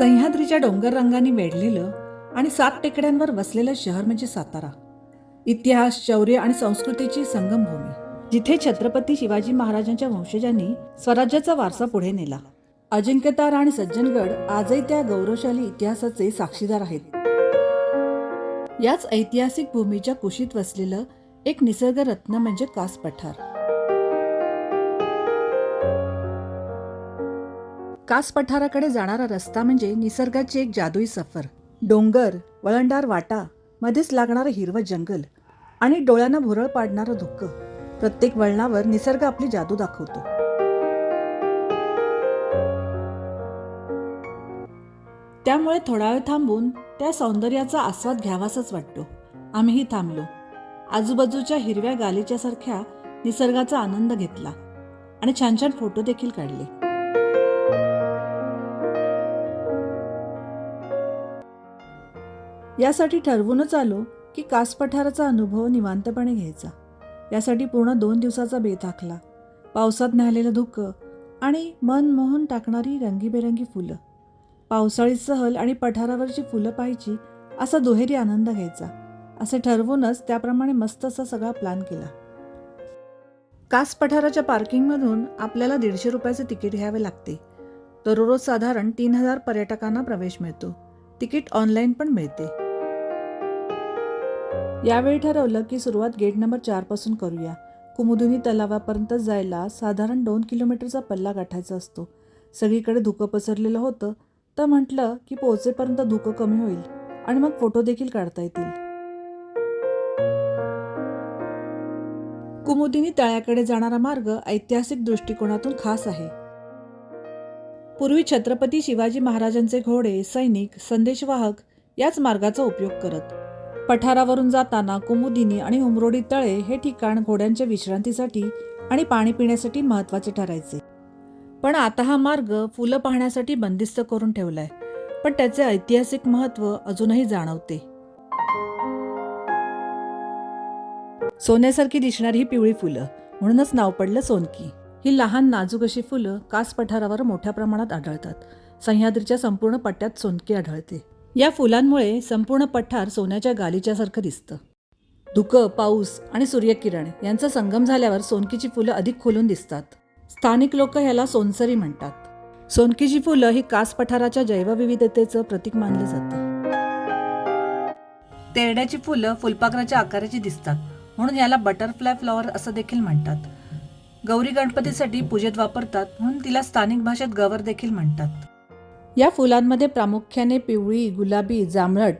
सह्याद्रीच्या डोंगर रंगाने वेढलेलं आणि सात टेकड्यांवर वसलेलं शहर म्हणजे सातारा. इतिहास शौर्य आणि संस्कृतीची संगमभूमी. जिथे छत्रपती शिवाजी महाराजांच्या वंशजांनी स्वराज्याचा वारसा पुढे नेला. अजिंक्यतारा आणि सज्जनगड आजही त्या गौरवशाली इतिहासाचे साक्षीदार आहेत. याच ऐतिहासिक भूमीच्या कुशीत वसलेलं एक निसर्गरत्न म्हणजे कास पठार कास पठाराकडे जाणारा रस्ता म्हणजे निसर्गाची एक जादुई सफर. डोंगर वळणदार वाटा मध्येच लागणारं हिरवं जंगल आणि डोळ्यांना भुरळ पाडणारं धुकं. प्रत्येक वळणावर निसर्ग आपली जादू दाखवतो. त्यामुळे थोडा वेळ थांबून त्या सौंदर्याचा आस्वाद घ्यावासाच वाटतो. आम्हीही थांबलो. आजूबाजूच्या हिरव्या गालीच्या सारख्या निसर्गाचा आनंद घेतला आणि छान छान फोटो देखील काढले. यासाठी ठरवूनच आलो की कास पठाराचा अनुभव निवांतपणे घ्यायचा. यासाठी पूर्ण दोन दिवसाचा बेत आखला पावसात न्यालेलं धुकं आणि मन मोहन टाकणारी रंगीबेरंगी फुलं. पावसाळी सहल आणि पठारावरची फुलं पाहायची असा दुहेरी आनंद घ्यायचा. असे ठरवूनच त्याप्रमाणे मस्त असा सगळा प्लॅन केला. कास पठाराच्या पार्किंगमधून आपल्याला दीडशे रुपयाचे तिकीट घ्यावे लागते. दररोज साधारण तीन हजार पर्यटकांना प्रवेश मिळतो. तिकीट ऑनलाईन पण मिळते. यावेळी ठरवलं की सुरुवात गेट नंबर चारपासून करूया. कुमुदुनी तलावापर्यंत जायला साधारण दोन किलोमीटरचा पल्ला गाठायचा असतो. सगळीकडे धुकं पसरलेलं होतं. तर म्हटलं की पोहोचेपर्यंत धुकं कमी होईल आणि मग फोटो देखील काढता येतील. कुमुदिनी तळ्याकडे जाणारा मार्ग ऐतिहासिक दृष्टिकोनातून खास आहे. पूर्वी छत्रपती शिवाजी महाराजांचे घोडे सैनिक संदेशवाहक याच मार्गाचा उपयोग करत. पठारावरून जाताना कुमुदिनी आणि उमरोडी तळे हे ठिकाण घोड्यांच्या विश्रांतीसाठी आणि पाणी पिण्यासाठी महत्त्वाचे ठरायचे. पण आता हा मार्ग फुलं पाहण्यासाठी बंदिस्त करून ठेवलाय. पण त्याचे ऐतिहासिक महत्त्व अजूनही जाणवते. सोन्यासारखी दिसणारी ही पिवळी फुलं. म्हणूनच नाव पडलं सोनकी. ही लहान नाजूक अशी फुलं कास पठारावर मोठ्या प्रमाणात आढळतात. सह्याद्रीच्या संपूर्ण पट्ट्यात सोनकी आढळते. या फुलांमुळे संपूर्ण पठार सोन्याच्या गालीच्यासारखं दिसतं. धुकं पाऊस आणि सूर्यकिरण यांचा संगम झाल्यावर सोनकीची फुलं अधिक खुलून दिसतात. स्थानिक लोक ह्याला सोनसरी म्हणतात. सोनकीची फुलं ही कास पठाराच्या जैवविविधतेचं प्रतीक मानलं जातं. तेरड्याची फुलं फुलपाखराच्या आकाराची दिसतात म्हणून याला बटरफ्लाय फ्लॉवर असं देखील म्हणतात. गौरी गणपतीसाठी पूजेत वापरतात म्हणून तिला स्थानिक भाषेत गवर देखील म्हणतात. या फुलांमध्ये प्रामुख्याने पिवळी गुलाबी जांभळट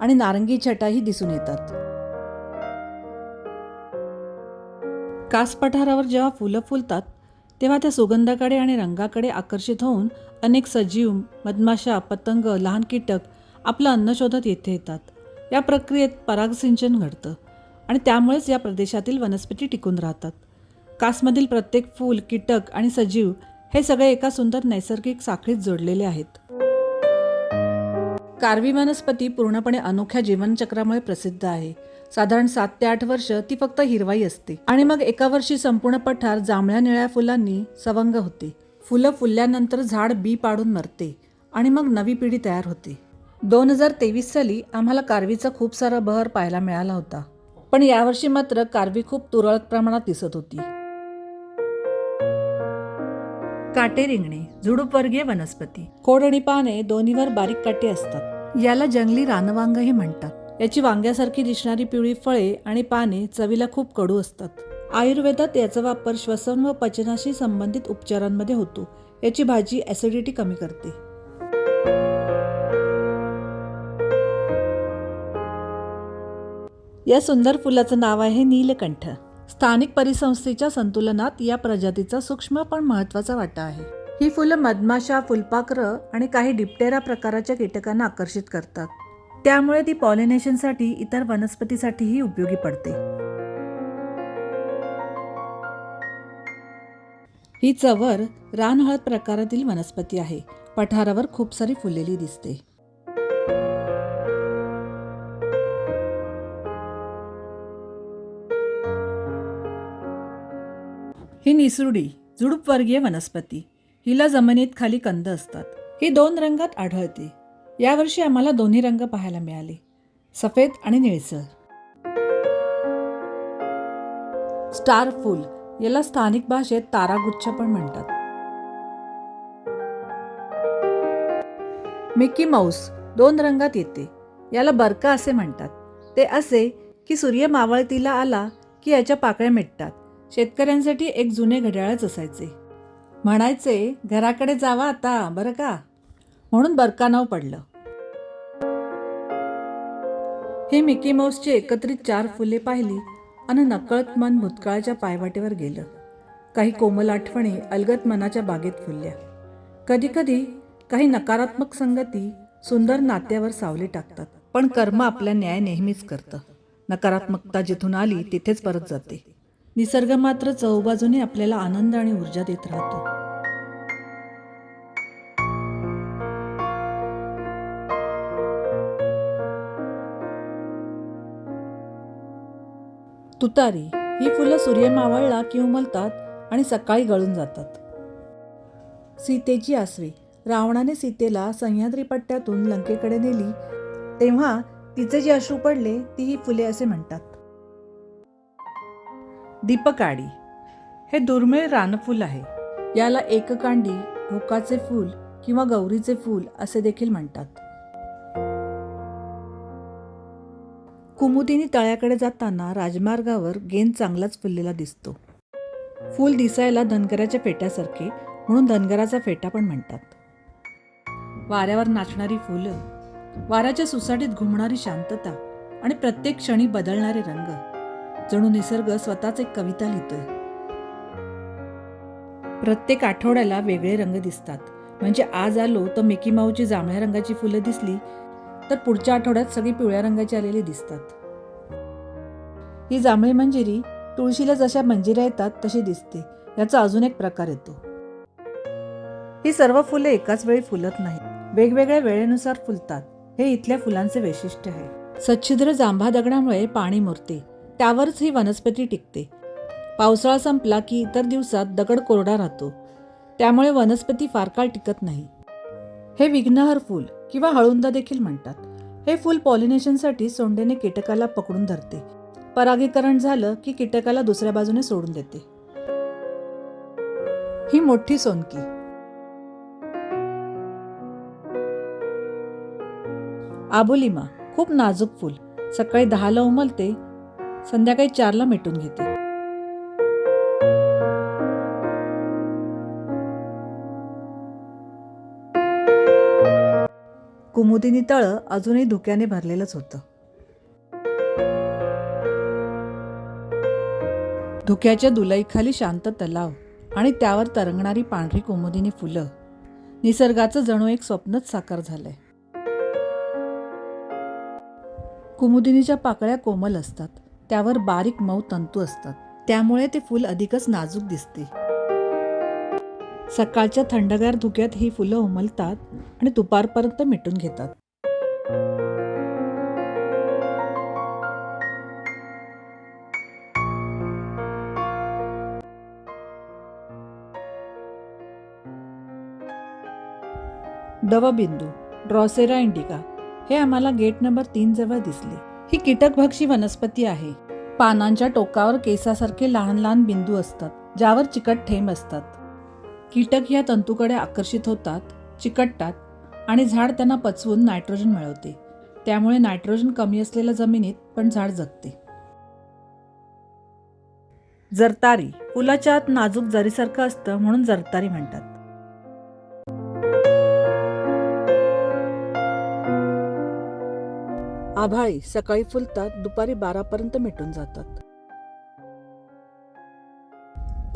आणि नारंगी छटाही दिसून येतात. कास पठारावर जेव्हा फुलं फुलतात तेव्हा त्या सुगंधाकडे आणि रंगाकडे आकर्षित होऊन अनेक सजीव मधमाशा पतंग लहान कीटक आपलं अन्न शोधत येथे येतात. या प्रक्रियेत परागसिंचन घडतं आणि त्यामुळेच या प्रदेशातील वनस्पती टिकून राहतात. कासमधील प्रत्येक फूल कीटक आणि सजीव हे सगळे एका सुंदर नैसर्गिक साखळीत जोडलेले आहेत. कारवी वनस्पती पूर्णपणे अनोख्या जीवनचक्रामुळे प्रसिद्ध आहे. साधारण सात ते आठ वर्ष ती फक्त हिरवाई असते. आणि मग एका वर्षी संपूर्ण पठार जांभळ्या निळ्या फुलांनी सवंग होते. फुलं फुलल्यानंतर झाड बी पाडून मरते आणि मग नवी पिढी तयार होते. दोन हजार तेवीस साली आम्हाला कारवीचा खूप सारा बहर पाहायला मिळाला होता. पण यावर्षी मात्र कारवी खूप तुरळक प्रमाणात दिसत होती. काटे रिंगणे झुडूपवर्गीय वनस्पती. खोड आणि पाने दोन्हीवर बारीक काटे असतात. याला जंगली रानवांगही म्हणतात. याची वांग्यासारखी दिसणारी पिवळी फळे आणि पाने चवीला खूप कडू असतात. आयुर्वेदात याचा वापर श्वसन व पचनाशी संबंधित उपचारांमध्ये होतो. याची भाजी ऍसिडिटी कमी करते. या सुंदर फुलाचं नाव आहे नीलकंठ. स्थानिक परिसंस्थेच्या संतुलनात या प्रजातीचा सूक्ष्म पण महत्त्वाचा वाटा आहे. ही फुलं मधमाशा फुलपाखरं आणि काही डिप्टेरा प्रकाराच्या कीटकांना आकर्षित करतात. त्यामुळे ती पॉलिनेशनसाठी इतर वनस्पतीसाठीही उपयोगी पडते. ही चवर रानहळद प्रकारातील वनस्पती आहे. पठारावर खूप सारी फुललेली दिसते. ही निसरुडी झुडूपवर्गीय वनस्पती. हिला जमिनीत खाली कंद असतात. ही दोन रंगात आढळते. यावर्षी आम्हाला दोन्ही रंग पाहायला मिळाले. सफेद आणि निळसर. स्टार फूल याला स्थानिक भाषेत तारागुच्छ पण म्हणतात. मिकी माऊस दोन रंगात येते. याला बरका असे म्हणतात. ते असे की सूर्य मावळतीला आला की याच्या पाकळ्या मिटतात. शेतकऱ्यांसाठी एक जुने घड्याळच असायचे. म्हणायचे घराकडे जावा आता बरं का? म्हणून बरका नाव पडलं. हे मिकी माऊसची एकत्रित चार फुले पाहिली आणि नकळत मन भूतकाळाच्या पायवाटेवर गेलं. काही कोमल आठवणी अलगत मनाच्या बागेत फुलल्या. कधीकधी काही नकारात्मक संगती सुंदर नात्यावर सावली टाकतात. पण कर्म आपला न्याय नेहमीच करतं. नकारात्मकता जिथून आली तिथेच परत जाते. निसर्ग मात्र चौबाजूने आपल्याला आनंद आणि ऊर्जा देत राहतो. तुतारी ही फुलं सूर्य मावळला की उमलतात आणि सकाळी गळून जातात. सीतेची आसवी रावणाने सीतेला सह्याद्री पट्ट्यातून लंकेकडे नेली. तेव्हा तिचे जे अश्रू पडले ती ही फुले असे म्हणतात. दीपकाडी हे दुर्मिळ रानफूल आहे. याला एककांडी भोकाचे फूल किंवा गौरीचे फूल असे देखील म्हणतात. कुमुदिनी तळ्याकडे जाताना राजमार्गावर गेंद चांगलाच फुललेला दिसतो. फूल दिसायला धनगराच्या फेट्यासारखे म्हणून धनगराचा फेटा पण म्हणतात. वाऱ्यावर नाचणारी फुलं वाऱ्याच्या सुसाटीत घुमणारी शांतता आणि प्रत्येक क्षणी बदलणारे रंग. जणू निसर्ग स्वतःच एक कविता लिहितोय. प्रत्येक आठवड्याला वेगळे रंग दिसतात. म्हणजे आज आलो तर मिकी माऊची जांभळ्या रंगाची फुलं दिसली तर पुढच्या आठवड्यात सगळी पिवळ्या रंगाची आलेली दिसतात. ही जांभळी मंजिरी तुळशीला जशा मंजिऱ्या येतात तशी दिसते. याचा अजून एक प्रकार येतो. ही सर्व फुले एकाच वेळी फुलत नाही वेगवेगळ्या वेळेनुसार फुलतात. हे इथल्या फुलांचे वैशिष्ट्य आहे. सच्छिद्र जांभा दगडामुळे पाणी मुरते. त्यावरच ही वनस्पती टिकते. पावसाळा संपला की इतर दिवसात दगड कोरडा राहतो. त्यामुळे वनस्पती फार काळ टिकत नाही. हे विघ्नहर फूल किंवा हळुंदा देखील म्हणतात. हे फूल पॉलिनेशनसाठी सोंडेने कीटकाला पकडून धरते. परागीकरण झालं की कीटकाला दुसऱ्या बाजूने सोडून देते. ही मोठी सोनकी. आबोलिमा खूप नाजूक फूल. सकाळी दहाला उमलते संध्याकाळी चारला मिटून घेते. कुमुदिनी तळं अजूनही धुक्याने भरलेलंच होतं. धुक्याच्या दुलईखाली शांत तलाव आणि त्यावर तरंगणारी पांढरी कुमुदिनी फुलं. निसर्गाचं जणू एक स्वप्नच साकार झालंय. कुमुदिनीच्या पाकळ्या कोमल असतात. त्यावर बारीक मऊ तंतू असतात. त्यामुळे ते फूल अधिकच नाजूक दिसते. सकाळच्या थंडगार धुक्यात ही फुलं उमलतात आणि दुपारपर्यंत मिटून घेतात. दवबिंदू ड्रॉसेरा इंडिका हे आम्हाला गेट नंबर तीन जवळ दिसले. ही कीटकभक्षी वनस्पती आहे. पानांच्या टोकावर केसासारखे लहान लहान बिंदू असतात ज्यावर चिकट थेंब असतात. कीटक या तंतूकडे आकर्षित होतात चिकटतात आणि झाड त्यांना पचवून नायट्रोजन मिळवते. त्यामुळे नायट्रोजन कमी असलेल्या जमिनीत पण झाड जगते. जरतारी फुलाच्या आत नाजूक जरीसारखं असतं म्हणून जरतारी म्हणतात. आभाळी सकाळी फुलतात दुपारी बारापर्यंत मिटून जातात.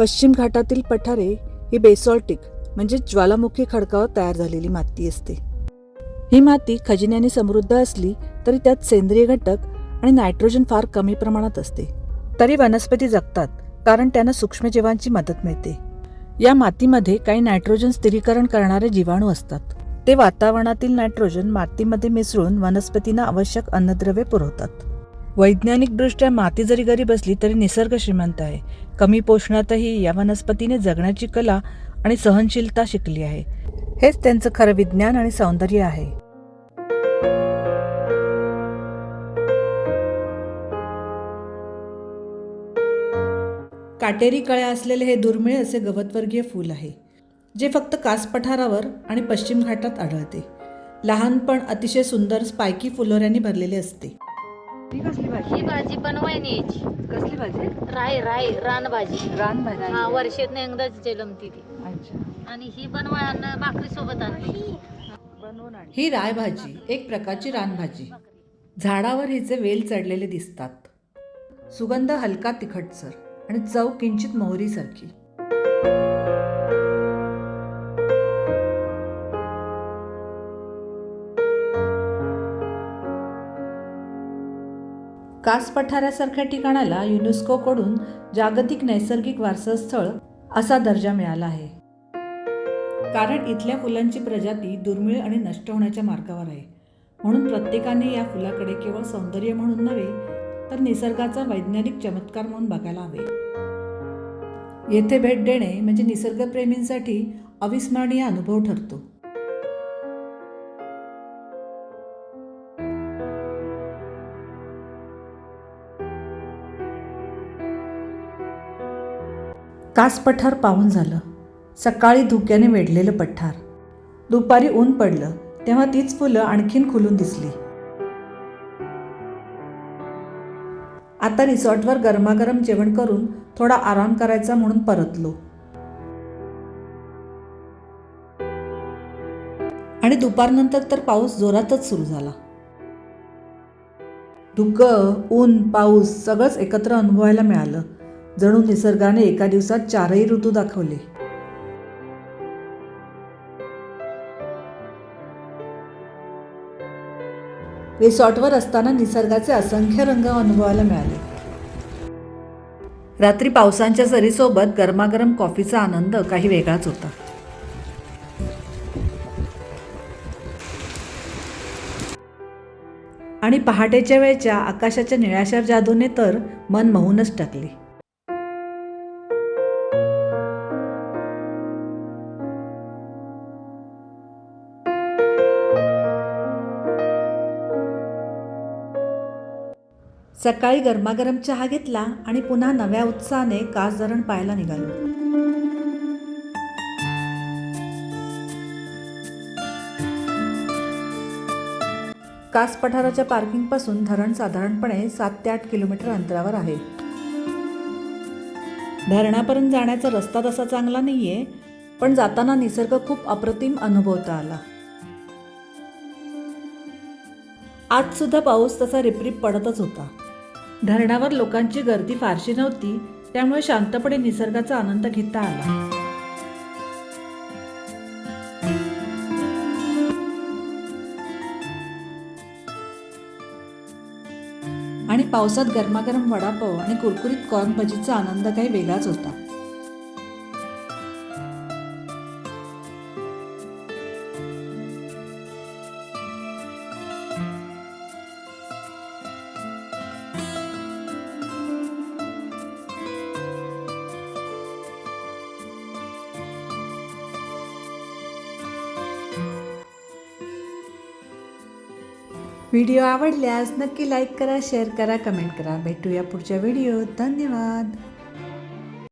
पश्चिम घाटातील पठारे ही बेसॉल्टिक म्हणजे ज्वालामुखी खडकावर तयार झालेली माती असते. ही माती खजिन्याने समृद्ध असली तरी त्यात सेंद्रिय घटक आणि नायट्रोजन फार कमी प्रमाणात असते. तरी वनस्पती जगतात कारण त्यांना सूक्ष्मजीवांची मदत मिळते. या मातीमध्ये काही नायट्रोजन स्थिरीकरण करणारे जीवाणू असतात. ते वातावरणातील नायट्रोजन मातीमध्ये मिसळून वनस्पतींना आवश्यक अन्नद्रव्ये पुरवतात. वैज्ञानिकदृष्ट्या माती जरी गरीब असली तरी निसर्ग श्रीमंत आहे. कमी पोषणातही या वनस्पतीने जगण्याची कला आणि सहनशीलता शिकली आहे. हेच त्यांचं खरं विज्ञान आणि सौंदर्य आहे. काटेरी कळ्या असलेले हे दुर्मिळ असे गवतवर्गीय फूल आहे. जे फक्त कास पठारावर आणि पश्चिम घाटात आढळते. लहान पण अतिशय सुंदर स्पायकी फुलोऱ्यांनी भरलेले असते. ही कसली भाजी? ही भाजी बनवायची यायची कसली भाजी? राय राय रानभाजी रान भाजी. हा वर्षात एकदाच जलमती ती अच्छा. आणि ही बनवायला भाकरी सोबत आणली बनवून आणि ही रायभाजी एक प्रकारची रानभाजी झाडावर हिचे वेल चढलेले दिसतात. सुगंध हलका तिखटसर आणि चव किंचित मोहरीसारखी. कास पठारासारख्या ठिकाणाला युनेस्कोकडून जागतिक नैसर्गिक वारसास्थळ असा दर्जा मिळाला आहे. कारण इथल्या फुलांची प्रजाती दुर्मिळ आणि नष्ट होण्याच्या मार्गावर आहे. म्हणून प्रत्येकाने या फुलाकडे केवळ सौंदर्य म्हणून नव्हे तर निसर्गाचा वैज्ञानिक चमत्कार म्हणून बघायला हवे. येथे भेट देणे म्हणजे निसर्गप्रेमींसाठी अविस्मरणीय अनुभव ठरतो. कास पठार पाहून झालं. सकाळी धुक्याने वेढलेलं पठार. दुपारी ऊन पडलं तेव्हा तीच फुलं आणखीन खुलून दिसली. आता रिसॉर्टवर गरमागरम जेवण करून थोडा आराम करायचा म्हणून परतलो. आणि दुपारनंतर तर पाऊस जोरातच सुरू झाला. धुकं ऊन पाऊस सगळंच एकत्र अनुभवायला मिळालं. जणू निसर्गाने एका दिवसात चारही ऋतू दाखवले. रिसॉर्टवर असताना निसर्गाचे असंख्य रंग अनुभवायला मिळाले. रात्री पावसांच्या सरीसोबत गरमागरम कॉफीचा आनंद काही वेगळाच होता. आणि पहाटेच्या वेळच्या आकाशाच्या निळाशार जादूने तर मन मोहूनच टाकले सकाळी गरमागरम चहा घेतला आणि पुन्हा नव्या उत्साहाने कास धरण पाहायला निघालो. कास पठाराच्या पार्किंगपासून धरण साधारणपणे सात ते आठ किलोमीटर अंतरावर आहे. धरणापर्यंत जाण्याचा रस्ता तसा चांगला नाहीये पण जाताना निसर्ग खूप अप्रतिम अनुभवता आला. आज सुद्धा पाऊस तसा रिपरिप पडतच होता. धरणावर लोकांची गर्दी फारशी नव्हती त्यामुळे शांतपणे निसर्गाचा आनंद घेता आला. आणि पावसात गरमागरम वडापाव आणि कुरकुरीत कॉर्न भजीचा आनंद काही वेगळाच होता. व्हिडिओ आवडल्यास नक्की लाईक करा शेअर करा कमेंट करा. भेटूया पुढच्या व्हिडिओ धन्यवाद.